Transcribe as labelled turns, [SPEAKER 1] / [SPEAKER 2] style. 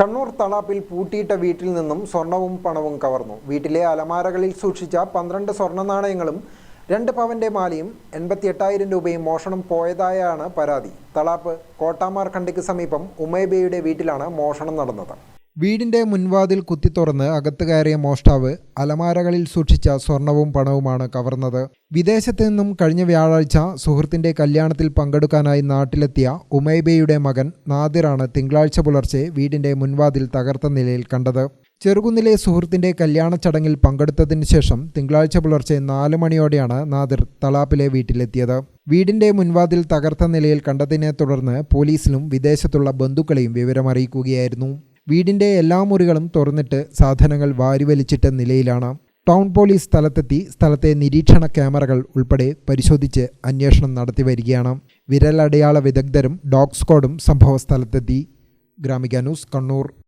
[SPEAKER 1] കണ്ണൂർ തളാപ്പിൽ പൂട്ടിയിട്ട വീട്ടിൽ നിന്നും സ്വർണവും പണവും കവർന്നു. വീട്ടിലെ അലമാരകളിൽ സൂക്ഷിച്ച പന്ത്രണ്ട് സ്വർണ നാണയങ്ങളും രണ്ട് പവന്റെ മാലയും എൺപത്തി എട്ടായിരം രൂപയും മോഷണം പോയതായാണ് പരാതി. തളാപ്പ് കോട്ടാമാർ കണ്ടിക്ക് സമീപം ഉമേബയുടെ വീട്ടിലാണ് മോഷണം നടന്നത്. വീടിന്റെ മുൻവാതിൽ കുത്തി തുറന്ന് അകത്ത് കയറിയ മോഷ്ടാവ് അലമാരകളിൽ സൂക്ഷിച്ച സ്വർണവും പണവുമാണ് കവർന്നത്. വിദേശത്തു നിന്നും കഴിഞ്ഞ വ്യാഴാഴ്ച സുഹൃത്തിന്റെ കല്യാണത്തിൽ പങ്കെടുക്കാനായി നാട്ടിലെത്തിയ ഉമൈബയുടെ മകൻ നാദിറാണ് തിങ്കളാഴ്ച പുലർച്ചെ വീടിന്റെ മുൻവാതിൽ തകർത്ത നിലയിൽ കണ്ടത്. ചെറുകുന്നിലെ സുഹൃത്തിന്റെ കല്യാണ ചടങ്ങിൽ പങ്കെടുത്തതിന് ശേഷം തിങ്കളാഴ്ച പുലർച്ചെ നാല് മണിയോടെയാണ് നാദിർ തളാപ്പിലെ വീട്ടിലെത്തിയത്. വീടിന്റെ മുൻവാതിൽ തകർത്ത നിലയിൽ കണ്ടതിനെ തുടർന്ന് പോലീസിലും വിദേശത്തുള്ള ബന്ധുക്കളെയും വിവരമറിയിക്കുകയായിരുന്നു. വീടിന്റെ എല്ലാ മുറികളും തുറന്നിട്ട് സാധനങ്ങൾ വാരിവലിച്ചിട്ട നിലയിലാണ്. ടൗൺ പോലീസ് സ്ഥലത്തെത്തി സ്ഥലത്തെ നിരീക്ഷണ ക്യാമറകൾ ഉൾപ്പെടെ പരിശോധിച്ച് അന്വേഷണം നടത്തി വരികയാണ്. വിരലടയാള വിദഗ്ധരും ഡോഗ് സ്ക്വാഡും സംഭവസ്ഥലത്തെത്തി ഗ്രാമിക ന്യൂസ് കണ്ണൂർ.